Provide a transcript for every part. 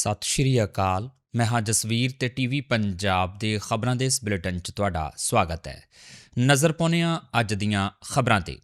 ਸਤਿ ਸ਼੍ਰੀ ਅਕਾਲ। ਮੈਂ ਹਾਂ ਜਸਵੀਰ ਤੇ ਟੀਵੀ ਪੰਜਾਬ ਦੇ ਖਬਰਾਂ ਦੇ ਇਸ ਬੁਲੇਟਿਨ 'ਚ ਤੁਹਾਡਾ ਸਵਾਗਤ ਹੈ। ਨਜ਼ਰ ਪਾਉਂਦੇ ਹਾਂ ਅੱਜ ਦੀਆਂ ਖਬਰਾਂ ਤੇ।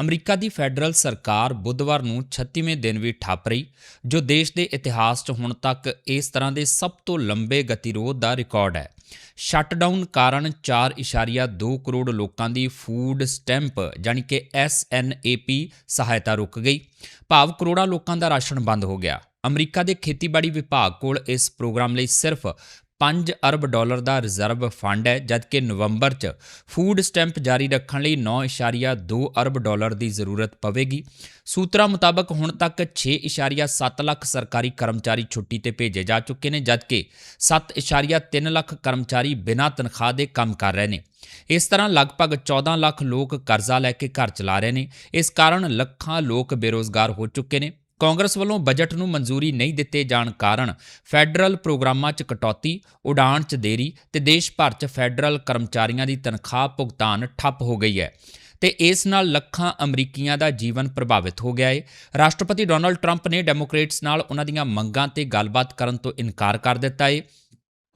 ਅਮਰੀਕਾ ਦੀ ਫੈਡਰਲ ਸਰਕਾਰ ਬੁੱਧਵਾਰ ਨੂੰ 36ਵੇਂ ਦਿਨ ਵੀ ਠੱਪ ਰਹੀ, ਜੋ ਦੇਸ਼ ਦੇ ਇਤਿਹਾਸ 'ਚ ਹੁਣ ਤੱਕ ਇਸ ਤਰ੍ਹਾਂ ਦੇ ਸਭ ਤੋਂ ਲੰਬੇ ਗਤੀਰੋਧ ਦਾ ਰਿਕਾਰਡ ਹੈ। ਸ਼ਟਡਾਊਨ ਕਾਰਨ 4.2 ਕਰੋੜ ਲੋਕਾਂ ਦੀ ਫੂਡ ਸਟੈਂਪ ਜਾਨੀ ਕਿ ਐਸਐਨਏਪੀ ਸਹਾਇਤਾ ਰੁਕ ਗਈ। ਭਾਵ ਕਰੋੜਾਂ ਲੋਕਾਂ ਦਾ ਰਾਸ਼ਨ ਬੰਦ ਹੋ ਗਿਆ। ਅਮਰੀਕਾ ਦੇ ਖੇਤੀਬਾੜੀ ਵਿਭਾਗ ਕੋਲ ਇਸ ਪ੍ਰੋਗਰਾਮ ਲਈ ਸਿਰਫ 5 ਅਰਬ ਡਾਲਰ ਦਾ ਰਿਜ਼ਰਵ ਫੰਡ ਹੈ, ਜਦਕਿ ਨਵੰਬਰ 'ਚ ਫੂਡ ਸਟੈਂਪ ਜਾਰੀ ਰੱਖਣ ਲਈ 9.2 ਅਰਬ ਡਾਲਰ ਦੀ ਜ਼ਰੂਰਤ ਪਵੇਗੀ। ਸੂਤਰਾਂ ਮੁਤਾਬਕ ਹੁਣ ਤੱਕ 6.7 ਲੱਖ ਸਰਕਾਰੀ ਕਰਮਚਾਰੀ ਛੁੱਟੀ ਤੇ ਭੇਜੇ ਜਾ ਚੁੱਕੇ ਨੇ, ਜਦਕਿ 7.3 ਲੱਖ ਕਰਮਚਾਰੀ ਬਿਨਾਂ ਤਨਖਾਹ ਦੇ ਕੰਮ ਕਰ ਰਹੇ ਨੇ। ਇਸ ਤਰ੍ਹਾਂ ਲਗਭਗ 14 ਲੱਖ ਲੋਕ ਕਰਜ਼ਾ ਲੈ ਕੇ ਘਰ ਚਲਾ ਰਹੇ ਨੇ। ਇਸ ਕਾਰਨ ਲੱਖਾਂ ਲੋਕ ਬੇਰੋਜ਼ਗਾਰ ਹੋ ਚੁੱਕੇ ਨੇ। ਕਾਂਗਰਸ ਵੱਲੋਂ ਬਜਟ ਨੂੰ ਮਨਜ਼ੂਰੀ ਨਹੀਂ ਦਿੱਤੇ ਜਾਣ ਕਾਰਨ ਫੈਡਰਲ ਪ੍ਰੋਗਰਾਮਾਂ 'ਚ ਕਟੌਤੀ, ਉਡਾਣ 'ਚ ਦੇਰੀ ਤੇ ਦੇਸ਼ ਭਰ 'ਚ ਫੈਡਰਲ ਕਰਮਚਾਰੀਆਂ ਦੀ ਤਨਖਾਹ ਭੁਗਤਾਨ ਠੱਪ ਹੋ ਗਈ ਹੈ ਤੇ ਇਸ ਨਾਲ ਲੱਖਾਂ ਅਮਰੀਕੀਆਂ ਦਾ ਜੀਵਨ ਪ੍ਰਭਾਵਿਤ ਹੋ ਗਿਆ ਹੈ ਰਾਸ਼ਟਰਪਤੀ ਡੋਨਲਡ ਟਰੰਪ ਨੇ ਡੈਮੋਕ੍ਰੇਟਸ ਨਾਲ ਉਹਨਾਂ ਦੀਆਂ ਮੰਗਾਂ ਤੇ ਗੱਲਬਾਤ ਕਰਨ ਤੋਂ ਇਨਕਾਰ ਕਰ ਦਿੱਤਾ ਹੈ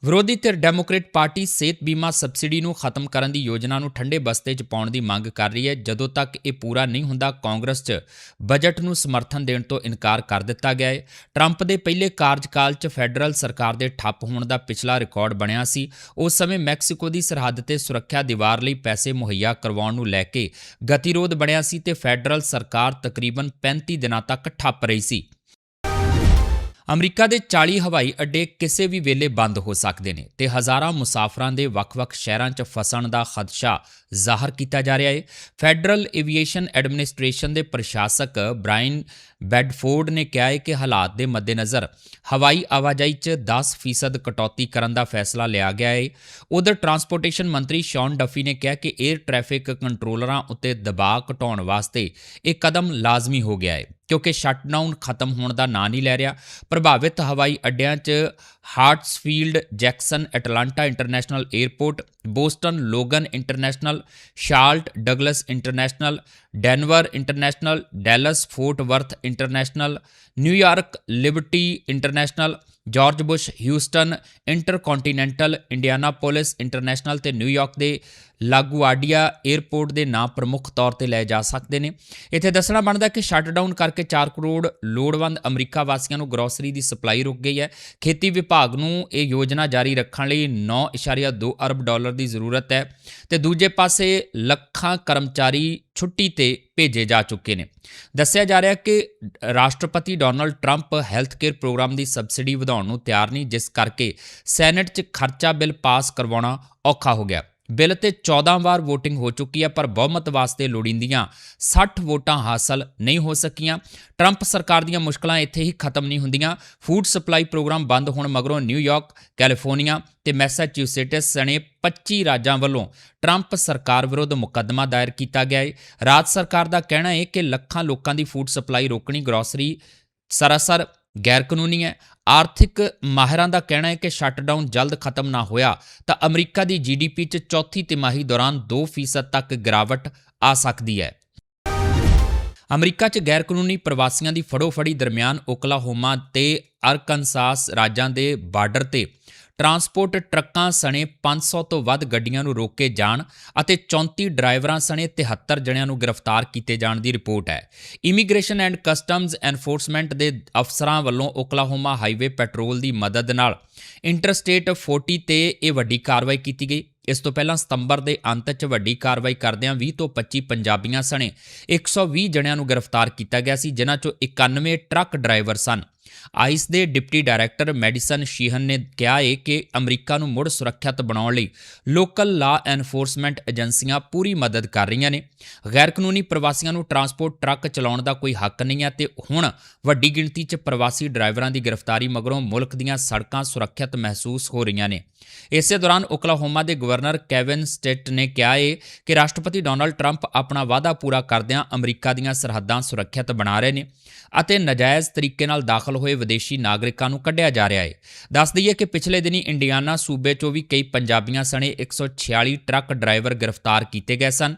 ਵਿਰੋਧੀ ਧਿਰ ਡੈਮੋਕ੍ਰੇਟ ਪਾਰਟੀ ਸਿਹਤ ਬੀਮਾ ਸਬਸਿਡੀ ਨੂੰ ਖਤਮ ਕਰਨ ਦੀ ਯੋਜਨਾ ਨੂੰ ਠੰਡੇ ਬਸਤੇ 'ਚ ਪਾਉਣ ਦੀ ਮੰਗ ਕਰ ਰਹੀ ਹੈ। ਜਦੋਂ ਤੱਕ ਇਹ ਪੂਰਾ ਨਹੀਂ ਹੁੰਦਾ, ਕਾਂਗਰਸ 'ਚ ਬਜਟ ਨੂੰ ਸਮਰਥਨ ਦੇਣ ਤੋਂ ਇਨਕਾਰ ਕਰ ਦਿੱਤਾ ਗਿਆ ਹੈ। ਟਰੰਪ ਦੇ ਪਹਿਲੇ ਕਾਰਜਕਾਲ 'ਚ ਫੈਡਰਲ ਸਰਕਾਰ ਦੇ ਠੱਪ ਹੋਣ ਦਾ ਪਿਛਲਾ ਰਿਕਾਰਡ ਬਣਿਆ ਸੀ। ਉਸ ਸਮੇਂ ਮੈਕਸੀਕੋ ਦੀ ਸਰਹੱਦ ਤੇ ਸੁਰੱਖਿਆ ਦੀਵਾਰ ਲਈ ਪੈਸੇ ਮੁਹੱਈਆ ਕਰਵਾਉਣ ਨੂੰ ਲੈ ਕੇ ਗਤੀਰੋਧ ਬਣਿਆ ਸੀ ਤੇ ਫੈਡਰਲ ਸਰਕਾਰ ਤਕਰੀਬਨ 35 ਦਿਨਾਂ ਤੱਕ ਠੱਪ ਰਹੀ ਸੀ। ਅਮਰੀਕਾ ਦੇ 40 ਹਵਾਈ ਅੱਡੇ ਕਿਸੇ ਵੀ ਵੇਲੇ ਬੰਦ ਹੋ ਸਕਦੇ ਨੇ ਤੇ ਹਜ਼ਾਰਾਂ ਮੁਸਾਫਰਾਂ ਦੇ ਵੱਖ-ਵੱਖ ਸ਼ਹਿਰਾਂ 'ਚ ਫਸਣ ਦਾ ਖਦਸ਼ਾ ਜ਼ਾਹਰ ਕੀਤਾ ਜਾ ਰਿਹਾ ਹੈ। ਫੈਡਰਲ ਏਵੀਏਸ਼ਨ ਐਡਮਿਨਿਸਟ੍ਰੇਸ਼ਨ ਦੇ ਪ੍ਰਸ਼ਾਸਕ ਬ੍ਰਾਇਨ ਬੈਡਫੋਰਡ ਨੇ ਕਿਹਾ ਹੈ ਕਿ ਹਾਲਾਤ ਦੇ ਮੱਦੇਨਜ਼ਰ ਹਵਾਈ ਆਵਾਜਾਈ 'ਚ 10% ਕਟੌਤੀ ਕਰਨ ਦਾ ਫੈਸਲਾ ਲਿਆ ਗਿਆ ਹੈ। ਉਧਰ ਟਰਾਂਸਪੋਰਟੇਸ਼ਨ ਮੰਤਰੀ ਸ਼ੌਨ ਡਫੀ ਨੇ ਕਿਹਾ ਕਿ 에ਅਰ ਟ੍ਰੈਫਿਕ ਕੰਟਰੋਲਰਾਂ ਉੱਤੇ ਦਬਾਅ ਘਟਾਉਣ ਵਾਸਤੇ ਇਹ ਕਦਮ ਲਾਜ਼ਮੀ ਹੋ ਗਿਆ ਹੈ, ਕਿਉਂਕਿ ਸ਼ਟਡਾਊਨ ਖਤਮ ਹੋਣ ਦਾ ਨਾਂ ਨਹੀਂ ਲੈ ਰਿਹਾ। ਪ੍ਰਭਾਵਿਤ ਹਵਾਈ ਅੱਡਿਆਂ 'ਚ Hartsfield Jackson Atlanta international airport Boston, Logan international, Charlotte Douglas international, Denver international, Dallas Fort Worth international, New York Liberty international George Bush, Houston intercontinental, Indianapolis international ਤੇ ਨਿਊਯਾਰਕ ਦੇ ਲਾਗੂਆਡੀਆ 에ਅਰਪੋਰਟ ਦੇ ਨਾਂ ਪ੍ਰਮੁੱਖ ਤੌਰ ਤੇ ਲਏ ਜਾ ਸਕਦੇ ਨੇ। ਇੱਥੇ ਦੱਸਣਾ ਬਣਦਾ ਕਿ ਸ਼ਟਡਾਊਨ ਕਰਕੇ 4 ਕਰੋੜ ਲੋੜਵੰਦ ਅਮਰੀਕਾ ਵਾਸੀਆਂ ਨੂੰ ਗਰੋਸਰੀ ਦੀ ਸਪਲਾਈ ਰੁਕ ਗਈ ਹੈ। ਖੇਤੀ ਵਿਭਾਗ ਨੂੰ ਇਹ ਯੋਜਨਾ ਜਾਰੀ ਰੱਖਣ ਲਈ 9.2 ਅਰਬ ਡਾਲਰ ਦੀ ਜ਼ਰੂਰਤ ਹੈ ਤੇ ਦੂਜੇ ਪਾਸੇ ਲੱਖਾਂ ਕਰਮਚਾਰੀ ਛੁੱਟੀ ਤੇ ਭੇਜੇ ਜਾ ਚੁੱਕੇ ਨੇ। ਦੱਸਿਆ ਜਾ ਰਿਹਾ ਕਿ ਰਾਸ਼ਟਰਪਤੀ Donald Trump health care programme ਦੀ ਸਬਸਿਡੀ ਵਧਾਉਣ ਨੂੰ ਤਿਆਰ ਨਹੀਂ ਜਿਸ ਕਰਕੇ ਸੈਨੇਟ 'ਚ ਖਰਚਾ ਬਿੱਲ ਪਾਸ ਕਰਵਾਉਣਾ ਔਖਾ ਹੋ ਗਿਆ। ਬਿੱਲ ਤੇ 14 ਵਾਰ VOTING ਹੋ ਚੁੱਕੀ ਹੈ, ਪਰ ਬਹੁਮਤ ਵਾਸਤੇ ਲੋੜੀਂਦੀਆਂ 60 ਵੋਟਾਂ ਹਾਸਲ ਨਹੀਂ ਹੋ ਸਕੀਆਂ। ਟਰੰਪ ਸਰਕਾਰ ਦੀਆਂ ਮੁਸ਼ਕਲਾਂ ਇੱਥੇ ਹੀ ਖਤਮ ਨਹੀਂ ਹੁੰਦੀਆਂ। ਫੂਡ ਸਪਲਾਈ ਪ੍ਰੋਗਰਾਮ ਬੰਦ ਹੋਣ ਮਗਰੋਂ ਨਿਊਯਾਰਕ ਕੈਲੀਫੋਰਨੀਆ ਤੇ ਮੈਸਾਚਿਊਸੇਟਸ ਸਣੇ 25 ਰਾਜਾਂ ਵੱਲੋਂ ਟਰੰਪ ਸਰਕਾਰ ਵਿਰੁੱਧ ਮੁਕੱਦਮਾ ਦਾਇਰ ਕੀਤਾ ਗਿਆ ਹੈ ਰਾਜ ਸਰਕਾਰ ਦਾ ਕਹਿਣਾ ਹੈ ਕਿ ਲੱਖਾਂ ਲੋਕਾਂ ਦੀ ਫੂਡ ਸਪਲਾਈ ਰੋਕਣੀ ਗਰੋਸਰੀ ਸਰਾਸਰ ਗੈਰ ਕਾਨੂੰਨੀ ਹੈ। ਆਰਥਿਕ ਮਾਹਿਰਾਂ ਦਾ ਕਹਿਣਾ ਹੈ ਕਿ ਸ਼ਟਡਾਊਨ ਜਲਦ ਖਤਮ ਨਾ ਹੋਇਆ, ਤਾਂ ਅਮਰੀਕਾ ਦੀ ਜੀਡੀਪੀ 'ਚ ਚੌਥੀ ਤਿਮਾਹੀ ਦੌਰਾਨ 2% ਤੱਕ ਗਿਰਾਵਟ ਆ ਸਕਦੀ ਹੈ। ਅਮਰੀਕਾ 'ਚ ਗੈਰ ਕਾਨੂੰਨੀ ਪ੍ਰਵਾਸੀਆਂ ਦੀ ਫੜੋ-ਫੜੀ ਦਰਮਿਆਨ ਓਕਲਾਹੋਮਾ ਤੇ ਅਰਕਨਸਾਸ ਰਾਜਾਂ ਦੇ ਬਾਰਡਰ ਤੇ ਟਰਾਂਸਪੋਰਟ ਟਰੱਕਾਂ ਸਣੇ 500 ਤੋਂ ਵੱਧ ਗੱਡੀਆਂ ਨੂੰ ਰੋਕੇ ਜਾਣ ਅਤੇ 34 ਡਰਾਈਵਰਾਂ ਸਣੇ 73 ਜਣਿਆਂ ਨੂੰ ਗ੍ਰਿਫਤਾਰ ਕੀਤੇ ਜਾਣ ਦੀ ਰਿਪੋਰਟ ਹੈ। ਇਮੀਗ੍ਰੇਸ਼ਨ ਐਂਡ ਕਸਟਮਜ਼ ਐਨਫੋਰਸਮੈਂਟ ਦੇ ਅਫਸਰਾਂ ਵੱਲੋਂ ਓਕਲਾਹੋਮਾ ਹਾਈਵੇ ਪੈਟਰੋਲ ਦੀ ਮਦਦ ਨਾਲ ਇੰਟਰਸਟੇਟ 40 ਤੇ ਇਹ ਵੱਡੀ ਕਾਰਵਾਈ ਕੀਤੀ ਗਈ। ਇਸ ਤੋਂ ਪਹਿਲਾਂ ਸਤੰਬਰ ਦੇ ਅੰਤ 'ਚ ਵੱਡੀ ਕਾਰਵਾਈ ਕਰਦਿਆਂ 20 ਤੋਂ 25 ਪੰਜਾਬੀਆਂ ਸਣੇ 120 ਜਣਿਆਂ ਨੂੰ ਗ੍ਰਿਫਤਾਰ ਕੀਤਾ ਗਿਆ ਸੀ, ਜਿਨ੍ਹਾਂ 'ਚੋਂ 91 ਟਰੱਕ ਡਰਾਈਵਰ ਸਨ। ਆਈਸ ਦੇ ਡਿਪਟੀ ਡਾਇਰੈਕਟਰ ਮੈਡੀਸਨ ਸ਼ੀਹਨ ਨੇ ਕਿਹਾ ਹੈ ਕਿ ਅਮਰੀਕਾ ਨੂੰ ਮੁੜ ਸੁਰੱਖਿਅਤ ਬਣਾਉਣ ਲਈ ਲੋਕਲ ਲਾ ਐਨਫੋਰਸਮੈਂਟ ਏਜੰਸੀਆਂ ਪੂਰੀ ਮਦਦ ਕਰ ਰਹੀਆਂ ਨੇ। ਗੈਰ ਕਾਨੂੰਨੀ ਪ੍ਰਵਾਸੀਆਂ ਨੂੰ ਟਰਾਂਸਪੋਰਟ ਟਰੱਕ ਚਲਾਉਣ ਦਾ ਕੋਈ ਹੱਕ ਨਹੀਂ ਹੈ ਤੇ ਹੁਣ ਵੱਡੀ ਗਿਣਤੀ 'ਚ ਪ੍ਰਵਾਸੀ ਡਰਾਈਵਰਾਂ ਦੀ ਗ੍ਰਿਫਤਾਰੀ ਮਗਰੋਂ ਮੁਲਕ ਦੀਆਂ ਸੜਕਾਂ ਸੁਰੱਖਿਅਤ ਮਹਿਸੂਸ ਹੋ ਰਹੀਆਂ ਨੇ। ਇਸੇ ਦੌਰਾਨ ਓਕਲਾਹੋਮਾ ਦੇ ਗਵਰਨਰ ਕੈਵਿਨ ਸਟੇਟ ਨੇ ਕਿਹਾ ਹੈ ਕਿ ਰਾਸ਼ਟਰਪਤੀ ਡੋਨਲਡ ਟਰੰਪ ਆਪਣਾ ਵਾਅਦਾ ਪੂਰਾ ਕਰਦਿਆਂ ਅਮਰੀਕਾ ਦੀਆਂ ਸਰਹੱਦਾਂ ਸੁਰੱਖਿਅਤ ਬਣਾ ਰਹੇ ਨੇ ਅਤੇ ਨਜਾਇਜ਼ ਤਰੀਕੇ ਨਾਲ ਦਾਖਲ ਹੋਏ ਵਿਦੇਸ਼ੀ ਨਾਗਰਿਕਾਂ ਨੂੰ ਕੱਢਿਆ ਜਾ ਰਿਹਾ ਹੈ। ਦੱਸ ਦਈਏ ਕਿ ਪਿਛਲੇ ਦਿਨੀ ਇੰਡੀਆਨਾ ਸੂਬੇ 'ਚੋਂ ਵੀ ਕਈ ਪੰਜਾਬੀਆਂ ਸਣੇ 146 ਟਰੱਕ ਡਰਾਈਵਰ ਗ੍ਰਿਫਤਾਰ ਕੀਤੇ ਗਏ ਸਨ।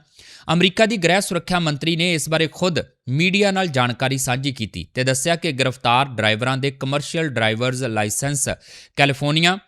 ਅਮਰੀਕਾ ਦੀ ਗ੍ਰਹਿ ਸੁਰੱਖਿਆ ਮੰਤਰੀ ਨੇ ਇਸ ਬਾਰੇ ਖੁਦ ਮੀਡੀਆ ਨਾਲ ਜਾਣਕਾਰੀ ਸਾਂਝੀ ਕੀਤੀ ਤੇ ਦੱਸਿਆ ਕਿ ਗ੍ਰਿਫਤਾਰ ਡਰਾਈਵਰਾਂ ਦੇ commercial driver's licence California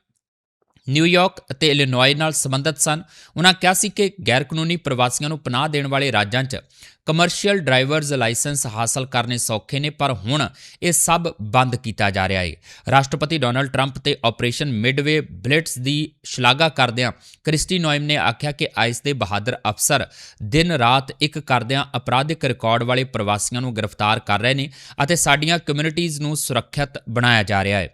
New York ਅਤੇ ਇਲੀਨੋਏ ਨਾਲ ਸੰਬੰਧਿਤ ਸਨ। ਉਹਨਾਂ ਕਿਹਾ ਸੀ ਕਿ ਗੈਰ ਕਾਨੂੰਨੀ ਪ੍ਰਵਾਸੀਆਂ ਨੂੰ ਪਨਾਹ ਦੇਣ ਵਾਲੇ ਰਾਜਾਂ 'ਚ ਕਮਰਸ਼ੀਅਲ ਡਰਾਈਵਰਜ਼ ਲਾਇਸੈਂਸ ਹਾਸਲ ਕਰਨੇ ਸੌਖੇ ਨੇ, ਪਰ ਹੁਣ ਇਹ ਸਭ ਬੰਦ ਕੀਤਾ ਜਾ ਰਿਹਾ ਹੈ ਰਾਸ਼ਟਰਪਤੀ ਡੋਨਲਡ ਟਰੰਪ ਤੇ ਆਪਰੇਸ਼ਨ ਮਿਡਵੇ ਬਲਿਟਸ ਦੀ ਸ਼ਲਾਘਾ ਕਰਦਿਆਂ ਕ੍ਰਿਸਟੀ ਨੋਇਮ ਨੇ ਆਖਿਆ ਕਿ ਆਈਸ ਦੇ ਬਹਾਦਰ ਅਫਸਰ ਦਿਨ ਰਾਤ ਇੱਕ ਕਰਦਿਆਂ ਅਪਰਾਧਿਕ ਰਿਕਾਰਡ ਵਾਲੇ ਪ੍ਰਵਾਸੀਆਂ ਨੂੰ ਗ੍ਰਿਫਤਾਰ ਕਰ ਰਹੇ ਨੇ ਅਤੇ ਸਾਡੀਆਂ ਕਮਿਊਨਿਟੀਆਂ ਨੂੰ ਸੁਰੱਖਿਅਤ ਬਣਾਇਆ ਜਾ ਰਿਹਾ ਹੈ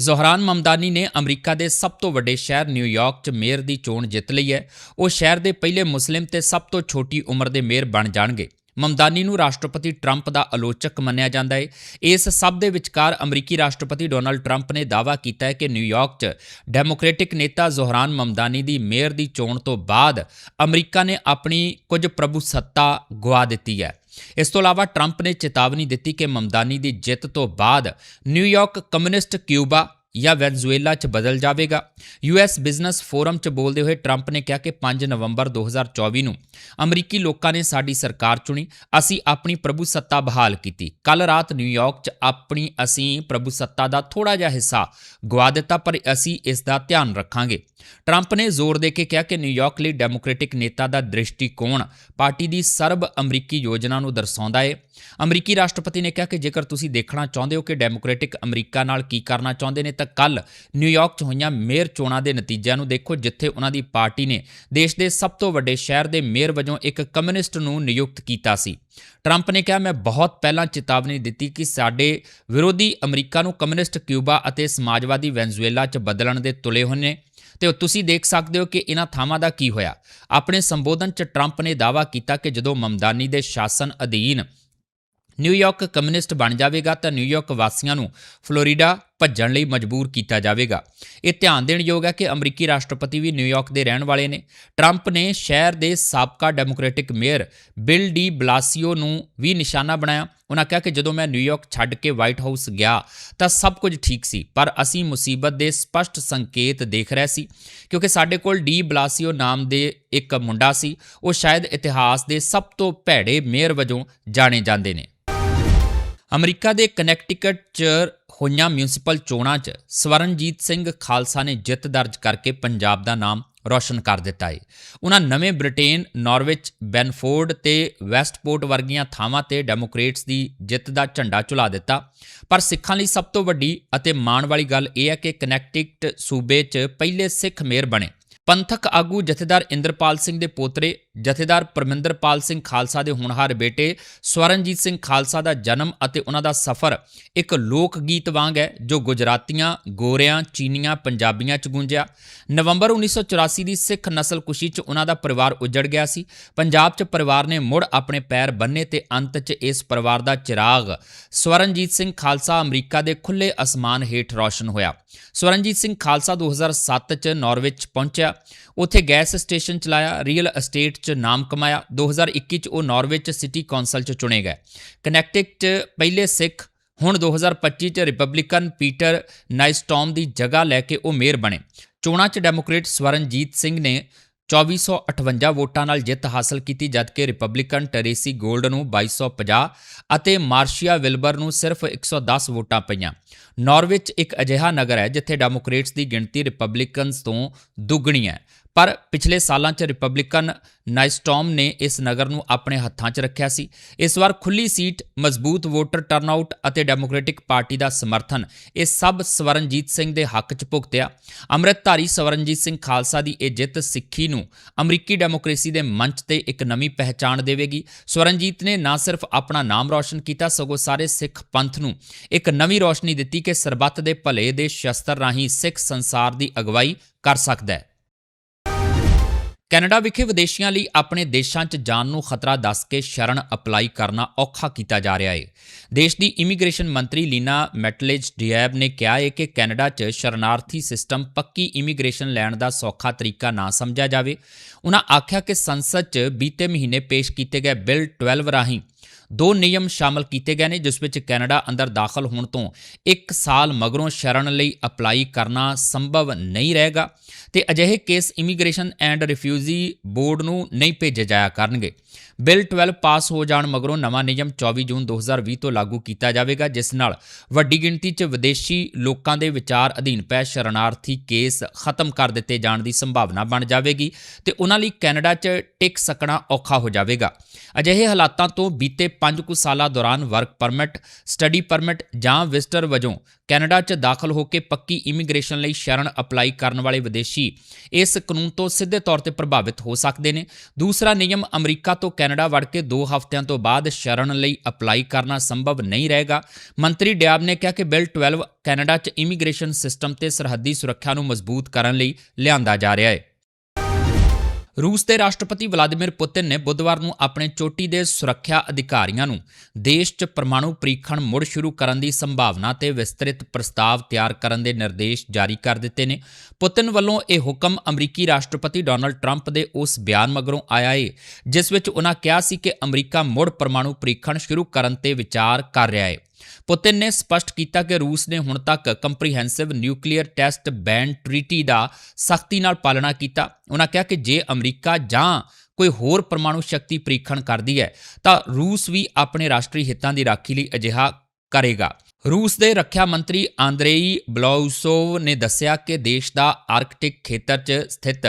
ਜ਼ੋਹਰਾਨ ਮਮਦਾਨੀ ਨੇ ਅਮਰੀਕਾ ਦੇ ਸਭ ਤੋਂ ਵੱਡੇ ਸ਼ਹਿਰ ਨਿਊਯਾਰਕ 'ਚ ਮੇਅਰ ਦੀ ਚੋਣ ਜਿੱਤ ਲਈ ਹੈ। ਉਹ ਸ਼ਹਿਰ ਦੇ ਪਹਿਲੇ ਮੁਸਲਿਮ ਤੇ ਸਭ ਤੋਂ ਛੋਟੀ ਉਮਰ ਦੇ ਮੇਅਰ ਬਣ ਜਾਣਗੇ। ਮਮਦਾਨੀ ਨੂੰ ਰਾਸ਼ਟਰਪਤੀ ਟਰੰਪ ਦਾ ਆਲੋਚਕ ਮੰਨਿਆ ਜਾਂਦਾ ਹੈ। ਇਸ ਸਭ ਦੇ ਵਿਚਕਾਰ ਅਮਰੀਕੀ ਰਾਸ਼ਟਰਪਤੀ ਡੋਨਾਲਡ ਟਰੰਪ ਨੇ ਦਾਅਵਾ ਕੀਤਾ ਹੈ ਕਿ ਨਿਊਯਾਰਕ 'ਚ ਡੈਮੋਕ੍ਰੈਟਿਕ ਨੇਤਾ ਜ਼ੋਹਰਾਨ ਮਮਦਾਨੀ ਦੀ ਮੇਅਰ ਦੀ ਚੋਣ ਤੋਂ ਬਾਅਦ ਅਮਰੀਕਾ ਨੇ ਆਪਣੀ ਕੁਝ ਪ੍ਰਭੂ ਸੱਤਾ ਗਵਾ ਦਿੱਤੀ ਹੈ। ਇਸ ਤੋਂ ਇਲਾਵਾ ਟਰੰਪ ਨੇ ਚੇਤਾਵਨੀ ਦਿੱਤੀ ਕਿ ਮਮਦਾਨੀ ਦੀ ਜਿੱਤ ਤੋਂ ਬਾਅਦ ਨਿਊਯਾਰਕ ਕਮਿਊਨਿਸਟ ਕਿਊਬਾ ਜਾਂ ਵੈਨਜ਼ੂਏਲਾ 'ਚ ਬਦਲ ਜਾਵੇਗਾ। ਯੂਐਸ ਬਿਜ਼ਨਸ ਫੋਰਮ 'ਚ ਬੋਲਦੇ ਹੋਏ ਟਰੰਪ ਨੇ ਕਿਹਾ ਕਿ 5 ਨਵੰਬਰ 2024 ਨੂੰ ਅਮਰੀਕੀ ਲੋਕਾਂ ਨੇ ਸਾਡੀ ਸਰਕਾਰ ਚੁਣੀ। ਅਸੀਂ ਆਪਣੀ ਪ੍ਰਭੂ ਸੱਤਾ ਬਹਾਲ ਕੀਤੀ। ਕੱਲ ਰਾਤ ਨਿਊਯਾਰਕ 'ਚ ਆਪਣੀ ਅਸੀਂ ਪ੍ਰਭੂ ਸੱਤਾ ਦਾ ਥੋੜਾ ਜਿਹਾ ਹਿੱਸਾ ਗਵਾ ਦਿੱਤਾ, ਪਰ ਅਸੀਂ ਇਸ ਦਾ ਧਿਆਨ ਰੱਖਾਂਗੇ। ਟਰੰਪ ਨੇ ਜ਼ੋਰ ਦੇ ਕੇ ਕਿਹਾ ਕਿ ਨਿਊਯਾਰਕ ਲਈ ਡੈਮੋਕ੍ਰੈਟਿਕ ਨੇਤਾ ਦਾ ਦ੍ਰਿਸ਼ਟੀਕੋਣ ਪਾਰਟੀ ਦੀ ਸਰਬ ਅਮਰੀਕੀ ਯੋਜਨਾ ਨੂੰ ਦਰਸਾਉਂਦਾ ਹੈ ਅਮਰੀਕੀ ਰਾਸ਼ਟਰਪਤੀ ਨੇ ਕਿਹਾ ਕਿ ਜੇਕਰ ਤੁਸੀਂ ਦੇਖਣਾ ਚਾਹੁੰਦੇ ਹੋ ਕਿ ਡੈਮੋਕ੍ਰੈਟਿਕ ਅਮਰੀਕਾ ਨਾਲ ਕੀ ਕਰਨਾ ਚਾਹੁੰਦੇ ਨੇ, ਤਾਂ ਕੱਲ ਨਿਊਯਾਰਕ 'ਚ ਹੋਈਆਂ ਮੇਅਰ ਚੋਣਾਂ ਦੇ ਨਤੀਜਿਆਂ ਨੂੰ ਦੇਖੋ, ਜਿੱਥੇ ਉਹਨਾਂ ਦੀ ਪਾਰਟੀ ਨੇ ਦੇਸ਼ ਦੇ ਸਭ ਤੋਂ ਵੱਡੇ ਸ਼ਹਿਰ ਦੇ ਮੇਅਰ ਵਜੋਂ ਇੱਕ ਕਮਿਊਨਿਸਟ ਨੂੰ ਨਿਯੁਕਤ ਕੀਤਾ ਸੀ। ਟਰੰਪ ਨੇ ਕਿਹਾ, ਮੈਂ ਬਹੁਤ ਪਹਿਲਾਂ ਚੇਤਾਵਨੀ ਦਿੱਤੀ ਕਿ ਸਾਡੇ ਵਿਰੋਧੀ ਅਮਰੀਕਾ ਨੂੰ ਕਮਿਊਨਿਸਟ ਕਿਊਬਾ ਅਤੇ ਸਮਾਜਵਾਦੀ ਵੈਨਜ਼ੂਏਲਾ 'ਚ ਬਦਲਣ ਦੇ ਤੁਲੇ ਹੋਏ ਨੇ। ਤੇ ਤੁਸੀਂ ਦੇਖ ਸਕਦੇ ਹੋ ਕਿ ਇਹਨਾਂ ਥਾਵਾਂ ਦਾ ਕੀ ਹੋਇਆ। ਆਪਣੇ ਸੰਬੋਧਨ 'ਚ ਟਰੰਪ ਨੇ ਦਾਅਵਾ ਕੀਤਾ ਕਿ ਜਦੋਂ ਮਮਦਾਨੀ ਦੇ ਸ਼ਾਸਨ ਅਧੀਨ ਨਿਊਯਾਰਕ ਕਮਿਊਨਿਸਟ ਬਣ ਜਾਵੇਗਾ ਤਾਂ ਨਿਊਯਾਰਕ ਵਾਸੀਆਂ ਨੂੰ ਫਲੋਰੀਡਾ ਭੱਜਣ ਲਈ ਮਜਬੂਰ ਕੀਤਾ ਜਾਵੇਗਾ। ਇਹ ਧਿਆਨ ਦੇਣ ਯੋਗ ਹੈ ਕਿ ਅਮਰੀਕੀ ਰਾਸ਼ਟਰਪਤੀ ਵੀ ਨਿਊਯਾਰਕ ਦੇ ਰਹਿਣ ਵਾਲੇ ਨੇ। ਟਰੰਪ ਨੇ ਸ਼ਹਿਰ ਦੇ ਸਾਬਕਾ Democratic mayor Bill de Blasio ਨੂੰ ਵੀ ਨਿਸ਼ਾਨਾ ਬਣਾਇਆ। ਉਹਨਾਂ ਕਿਹਾ ਕਿ ਜਦੋਂ ਮੈਂ ਨਿਊਯਾਰਕ ਛੱਡ ਕੇ ਵਾਈਟ ਹਾਊਸ ਗਿਆ ਤਾਂ ਸਭ ਕੁਝ ਠੀਕ ਸੀ, ਪਰ ਅਸੀਂ ਮੁਸੀਬਤ ਦੇ ਸਪਸ਼ਟ ਸੰਕੇਤ ਦੇਖ ਰਹੇ ਸੀ, ਕਿਉਂਕਿ ਸਾਡੇ ਕੋਲ ਡੀ ਬਲਾਸੀਓ ਨਾਮ ਦੇ ਇੱਕ ਮੁੰਡਾ ਸੀ। ਉਹ ਸ਼ਾਇਦ ਇਤਿਹਾਸ ਦੇ ਸਭ ਤੋਂ ਭੈੜੇ ਮੇਅਰ ਵਜੋਂ ਜਾਣੇ ਜਾਂਦੇ ਨੇ। ਅਮਰੀਕਾ ਦੇ ਕਨੈਕਟੀਕਟ 'ਚ ਹੋਈਆਂ ਮਿਊਨਿਸਪਲ ਚੋਣਾਂ 'ਚ ਸਵਰਨਜੀਤ ਸਿੰਘ ਖਾਲਸਾ ਨੇ ਜਿੱਤ ਦਰਜ ਕਰਕੇ ਪੰਜਾਬ ਦਾ ਨਾਮ ਰੌਸ਼ਨ ਕਰ ਦਿੱਤਾ ਹੈ ਉਹਨਾਂ ਨਵੇਂ ਬ੍ਰਿਟੇਨ ਨਾਰਵਿਚ ਬੈਨਫੋਰਡ ਤੇ ਵੈਸਟਪੋਰਟ ਵਰਗੀਆਂ ਥਾਵਾਂ ਤੇ ਡੈਮੋਕ੍ਰੇਟਸ ਦੀ ਜਿੱਤ ਦਾ ਝੰਡਾ ਝੁਲਾ ਦਿੱਤਾ। ਪਰ ਸਿੱਖਾਂ ਲਈ ਸਭ ਤੋਂ ਵੱਡੀ ਅਤੇ ਮਾਣ ਵਾਲੀ ਗੱਲ ਇਹ ਹੈ ਕਿ ਕਨੈਕਟਿਕਟ ਸੂਬੇ 'ਚ ਪਹਿਲੇ ਸਿੱਖ ਮੇਅਰ ਬਣੇ। ਪੰਥਕ ਆਗੂ ਜਥੇਦਾਰ ਇੰਦਰਪਾਲ ਸਿੰਘ ਦੇ ਪੋਤਰੇ ਜਥੇਦਾਰ ਪਰਮਿੰਦਰਪਾਲ ਸਿੰਘ ਖਾਲਸਾ ਦੇ ਹੋਣਹਾਰ ਬੇਟੇ ਸਵਰਨਜੀਤ ਸਿੰਘ ਖਾਲਸਾ ਦਾ ਜਨਮ ਅਤੇ ਉਹਨਾਂ ਦਾ ਸਫ਼ਰ ਇੱਕ ਲੋਕ ਗੀਤ ਵਾਂਗ ਹੈ, ਜੋ ਗੁਜਰਾਤੀਆਂ, ਗੋਰਿਆਂ, ਚੀਨੀਆਂ, ਪੰਜਾਬੀਆਂ ਚ ਗੂੰਜਿਆ। ਨਵੰਬਰ 1984 ਦੀ ਸਿੱਖ ਨਸਲਕੁਸ਼ੀ ਚ ਉਹਨਾਂ ਦਾ ਪਰਿਵਾਰ ਉਜੜ ਗਿਆ ਸੀ। ਪੰਜਾਬ ਚ ਪਰਿਵਾਰ ਨੇ ਮੁੜ ਆਪਣੇ ਪੈਰ ਬੰਨੇ ਤੇ ਅੰਤ ਚ ਇਸ ਪਰਿਵਾਰ ਦਾ ਚਿਰਾਗ। ਸਵਰਨਜੀਤ ਸਿੰਘ ਖਾਲਸਾ ਅਮਰੀਕਾ ਦੇ ਖੁੱਲੇ ਅਸਮਾਨ ਹੇਠ ਰੌਸ਼ਨ ਹੋਇਆ। ਸਵਰਨਜੀਤ ਸਿੰਘ ਖਾਲਸਾ 2007 ਚ ਨਾਰਵਿਚ ਪਹੁੰਚਿਆ। ਉੱਥੇ ਗੈਸ ਸਟੇਸ਼ਨ ਚਲਾਇਆ ਰੀਅਲ ਅਸਟੇਟ 'ਚ ਨਾਮ ਕਮਾਇਆ। 2021 'ਚ ਉਹ ਨਾਰਵੇ 'ਚ ਸਿਟੀ ਕੌਂਸਲ 'ਚ ਚੁਣੇ ਗਏ। ਕਨੈਕਟਿਕ 'ਚ ਪਹਿਲੇ ਸਿੱਖ, ਹੁਣ 2025 'ਚ ਰਿਪਬਲਿਕਨ ਪੀਟਰ ਨਾਈਸਟੌਮ ਦੀ ਜਗ੍ਹਾ ਲੈ ਕੇ ਉਹ ਮੇਅਰ ਬਣੇ। ਚੋਣਾਂ 'ਚ ਡੈਮੋਕ੍ਰੇਟ ਸਵਰਨਜੀਤ ਸਿੰਘ ਨੇ 2458 ਵੋਟਾਂ ਨਾਲ ਜਿੱਤ ਹਾਸਲ ਕੀਤੀ, ਜਦਕਿ ਰਿਪਬਲਿਕਨ ਟੈਰੇਸੀ ਗੋਲਡ ਨੂੰ 2250 ਅਤੇ ਮਾਰਸ਼ੀਆ ਵਿਲਬਰ ਨੂੰ ਸਿਰਫ 110 ਵੋਟਾਂ ਪਈਆਂ। ਨਾਰਵਿਚ ਇੱਕ ਅਜਿਹਾ ਨਗਰ ਹੈ ਜਿੱਥੇ ਡੈਮੋਕ੍ਰੇਟਸ ਦੀ ਗਿਣਤੀ ਰਿਪਬਲਿਕਨਸ ਤੋਂ ਦੁੱਗਣੀ ਹੈ। ਪਰ ਪਿਛਲੇ ਸਾਲਾਂ 'ਚ ਰਿਪਬਲਿਕਨ ਨਾਈਸਟੌਮ ਨੇ ਇਸ ਨਗਰ ਨੂੰ ਆਪਣੇ ਹੱਥਾਂ 'ਚ ਰੱਖਿਆ ਸੀ। ਇਸ ਵਾਰ ਖੁੱਲੀ ਸੀਟ, ਮਜ਼ਬੂਤ ਵੋਟਰ ਟਰਨਆਊਟ ਅਤੇ ਡੈਮੋਕ੍ਰੈਟਿਕ ਪਾਰਟੀ ਦਾ ਸਮਰਥਨ ਇਹ ਸਭ ਸਵਰਨਜੀਤ ਸਿੰਘ ਦੇ ਹੱਕ 'ਚ ਭੁਗਤਿਆ। ਅੰਮ੍ਰਿਤਧਾਰੀ ਸਵਰਨਜੀਤ ਸਿੰਘ ਖਾਲਸਾ ਦੀ ਇਹ ਜਿੱਤ ਸਿੱਖੀ ਨੂੰ ਅਮਰੀਕੀ ਡੈਮੋਕ੍ਰੇਸੀ ਦੇ ਮੰਚ ਤੇ ਇੱਕ ਨਵੀਂ ਪਹਿਚਾਣ ਦੇਵੇਗੀ। ਸਵਰਨਜੀਤ ਨੇ ਨਾ ਸਿਰਫ ਆਪਣਾ ਨਾਮ ਰੌਸ਼ਨ ਕੀਤਾ, ਸਗੋਂ ਸਾਰੇ ਸਿੱਖ ਪੰਥ ਨੂੰ ਇੱਕ ਨਵੀਂ ਰੌਸ਼ਨੀ ਦਿੱਤੀ ਕਿ ਸਰਬੱਤ ਦੇ ਭਲੇ ਦੇ ਸ਼ਸਤਰ ਰਾਹੀਂ ਸਿੱਖ ਸੰਸਾਰ ਦੀ ਅਗਵਾਈ ਕਰ ਸਕਦਾ ਹੈ। ਕੈਨੇਡਾ ਵਿਖੇ ਵਿਦੇਸ਼ੀਆਂ ਲਈ ਆਪਣੇ ਦੇਸ਼ਾਂ 'ਚ ਜਾਣ ਨੂੰ ਖਤਰਾ ਦੱਸ ਕੇ ਸ਼ਰਨ ਅਪਲਾਈ ਕਰਨਾ ਔਖਾ ਕੀਤਾ ਜਾ ਰਿਹਾ ਹੈ ਦੇਸ਼ ਦੀ ਇਮੀਗ੍ਰੇਸ਼ਨ ਮੰਤਰੀ ਲੀਨਾ ਮੈਟਲੇਜ ਡਿਐਬ ਨੇ ਕਿਹਾ ਹੈ ਕਿ ਕੈਨੇਡਾ 'ਚ ਸ਼ਰਨਾਰਥੀ ਸਿਸਟਮ ਪੱਕੀ ਇਮੀਗ੍ਰੇਸ਼ਨ ਲੈਣ ਦਾ ਸੌਖਾ ਤਰੀਕਾ ਨਾ ਸਮਝਿਆ ਜਾਵੇ। ਉਹਨਾਂ ਆਖਿਆ ਕਿ ਸੰਸਦ 'ਚ ਬੀਤੇ ਮਹੀਨੇ ਪੇਸ਼ ਕੀਤੇ ਗਏ ਬਿੱਲ 12 ਰਾਹੀਂ ਦੋ ਨਿਯਮ ਸ਼ਾਮਲ ਕੀਤੇ ਗਏ ਨੇ, ਜਿਸ ਵਿੱਚ ਕੈਨੇਡਾ ਅੰਦਰ ਦਾਖਲ ਹੋਣ ਤੋਂ 1 ਸਾਲ ਮਗਰੋਂ ਸ਼ਰਨ ਲਈ ਅਪਲਾਈ ਕਰਨਾ ਸੰਭਵ ਨਹੀਂ ਰਹੇਗਾ ਤੇ ਅਜਿਹੇ case immigration and refugee board ਨੂੰ ਨਹੀਂ ਭੇਜੇ ਜਾਇਆ ਕਰਨਗੇ। ਬਿੱਲ 12 ਪਾਸ ਹੋ ਜਾਣ ਮਗਰੋਂ ਨਵਾਂ ਨਿਯਮ 24 ਜੂਨ 2020 ਤੋਂ ਲਾਗੂ ਕੀਤਾ ਜਾਵੇਗਾ, ਜਿਸ ਨਾਲ ਵੱਡੀ ਗਿਣਤੀ 'ਚ ਵਿਦੇਸ਼ੀ ਲੋਕਾਂ ਦੇ ਵਿਚਾਰ ਅਧੀਨ ਪੈ ਸ਼ਰਨਾਰਥੀ ਕੇਸ ਖਤਮ ਕਰ ਦਿੱਤੇ ਜਾਣ ਦੀ ਸੰਭਾਵਨਾ ਬਣ ਜਾਵੇਗੀ ਤੇ ਉਹਨਾਂ ਲਈ ਕੈਨੇਡਾ 'ਚ ਟਿਕ ਸਕਣਾ ਔਖਾ ਹੋ ਜਾਵੇਗਾ। ਅਜਿਹੇ ਹਾਲਾਤਾਂ ਤੋਂ ਬੀਤੇ 5 ਕੁ ਸਾਲਾਂ ਦੌਰਾਨ ਵਰਕ ਪਰਮਿਟ ਸਟੱਡੀ ਪਰਮਿਟ ਜਾਂ ਵਿਜ਼ਟਰ ਵਜੋਂ ਕੈਨੇਡਾ 'ਚ ਦਾਖਲ ਹੋ ਕੇ ਪੱਕੀ ਇਮੀਗ੍ਰੇਸ਼ਨ ਲਈ ਸ਼ਰਨ ਅਪਲਾਈ ਕਰਨ ਵਾਲੇ ਵਿਦੇਸ਼ੀ ਇਸ ਕਾਨੂੰਨ ਤੋਂ ਸਿੱਧੇ ਤੌਰ ਤੇ ਪ੍ਰਭਾਵਿਤ ਹੋ ਸਕਦੇ ਨੇ। ਦੂਸਰਾ ਨਿਯਮ ਅਮਰੀਕਾ ਤੋਂ ਕੈਨੇਡਾ ਵੜ ਕੇ 2 ਹਫ਼ਤਿਆਂ ਤੋਂ ਬਾਅਦ ਸ਼ਰਨ ਲਈ ਅਪਲਾਈ ਕਰਨਾ ਸੰਭਵ ਨਹੀਂ ਰਹੇਗਾ। ਮੰਤਰੀ ਡਿਆਬ ਨੇ ਕਿਹਾ ਕਿ ਬਿੱਲ 12 ਕੈਨੇਡਾ 'ਚ ਇਮੀਗ੍ਰੇਸ਼ਨ ਸਿਸਟਮ ਤੇ ਸਰਹੱਦੀ ਸੁਰੱਖਿਆ ਨੂੰ ਮਜ਼ਬੂਤ ਕਰਨ ਲਈ ਲਿਆਂਦਾ ਜਾ ਰਿਹਾ ਹੈ। ਰੂਸ ਦੇ ਰਾਸ਼ਟਰਪਤੀ ਵਲਾਦੀਮਿਰ ਪੁਤਿਨ ਨੇ ਬੁੱਧਵਾਰ ਨੂੰ ਆਪਣੇ ਚੋਟੀ ਦੇ ਸੁਰੱਖਿਆ ਅਧਿਕਾਰੀਆਂ ਨੂੰ ਦੇਸ਼ 'ਚ ਪਰਮਾਣੂ ਪ੍ਰੀਖਣ ਮੁੜ ਸ਼ੁਰੂ ਕਰਨ ਦੀ ਸੰਭਾਵਨਾ ਤੇ ਵਿਸਤ੍ਰਿਤ ਪ੍ਰਸਤਾਵ ਤਿਆਰ ਕਰਨ ਦੇ ਨਿਰਦੇਸ਼ ਜਾਰੀ ਕਰ ਦਿੱਤੇ ਨੇ। ਪੁਤਿਨ ਵੱਲੋਂ ਇਹ ਹੁਕਮ ਅਮਰੀਕੀ ਰਾਸ਼ਟਰਪਤੀ ਡੋਨਲਡ ਟਰੰਪ ਦੇ ਉਸ ਬਿਆਨ ਮਗਰੋਂ ਆਇਆ ਏ, ਜਿਸ ਵਿੱਚ ਉਹਨਾਂ ਕਿਹਾ ਸੀ ਕਿ ਅਮਰੀਕਾ ਮੁੜ ਪਰਮਾਣੂ ਪ੍ਰੀਖਣ ਸ਼ੁਰੂ ਕਰਨ ਤੇ ਵਿਚਾਰ ਕਰ ਰਿਹਾ ਏ। ਪੁਤਿਨ ਨੇ ਸਪਸ਼ਟ ਕੀਤਾ ਕਿ ਰੂਸ ਨੇ ਹੁਣ ਤੱਕ comprehensive nuclear test ban treaty ਦਾ ਸਖਤੀ ਨਾਲ ਪਾਲਣਾ ਕੀਤਾ। ਉਹਨਾਂ ਕਿਹਾ ਕਿ ਜੇ ਅਮਰੀਕਾ ਜਾਂ ਕੋਈ ਹੋਰ ਪਰਮਾਣੂ ਸ਼ਕਤੀ ਪ੍ਰੀਖਣ ਕਰਦੀ ਹੈ, ਤਾਂ ਰੂਸ ਵੀ ਆਪਣੇ ਰਾਸ਼ਟਰੀ ਹਿੱਤਾਂ ਦੀ ਰਾਖੀ ਲਈ ਅਜਿਹਾ ਕਰੇਗਾ। ਰੂਸ ਦੇ ਰੱਖਿਆ ਮੰਤਰੀ ਆਂਦਰੇਈ ਬਲਾਉਸੋਵ ਨੇ ਦੱਸਿਆ ਕਿ ਦੇਸ਼ ਦਾ ਆਰਕਟਿਕ ਖੇਤਰ 'ਚ ਸਥਿਤ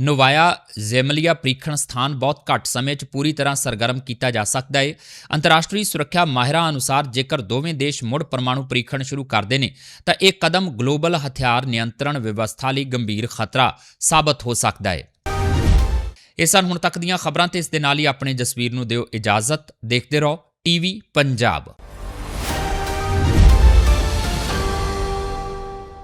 ਨੋਵਾਇਆ ਜ਼ੇਮਲੀਆ ਪ੍ਰੀਖਣ ਸਥਾਨ ਬਹੁਤ ਘੱਟ ਸਮੇਂ 'ਚ ਪੂਰੀ ਤਰ੍ਹਾਂ ਸਰਗਰਮ ਕੀਤਾ ਜਾ ਸਕਦਾ ਹੈ ਅੰਤਰਰਾਸ਼ਟਰੀ ਸੁਰੱਖਿਆ ਮਾਹਿਰਾਂ ਅਨੁਸਾਰ ਜੇਕਰ ਦੋਵੇਂ ਦੇਸ਼ ਮੁੜ ਪਰਮਾਣੂ ਪ੍ਰੀਖਣ ਸ਼ੁਰੂ ਕਰਦੇ ਨੇ, ਤਾਂ ਇਹ ਕਦਮ ਗਲੋਬਲ ਹਥਿਆਰ ਨਿਯੰਤਰਣ ਵਿਵਸਥਾ ਲਈ ਗੰਭੀਰ ਖਤਰਾ ਸਾਬਤ ਹੋ ਸਕਦਾ ਹੈ ਇਹ ਸਨ ਹੁਣ ਤੱਕ ਦੀਆਂ ਖਬਰਾਂ ਤੇ ਇਸ ਦੇ ਨਾਲ ਹੀ ਆਪਣੇ ਜਸਵੀਰ ਨੂੰ ਦਿਓ ਇਜਾਜ਼ਤ। ਦੇਖਦੇ ਰਹੋ ਟੀਵੀ ਪੰਜਾਬ।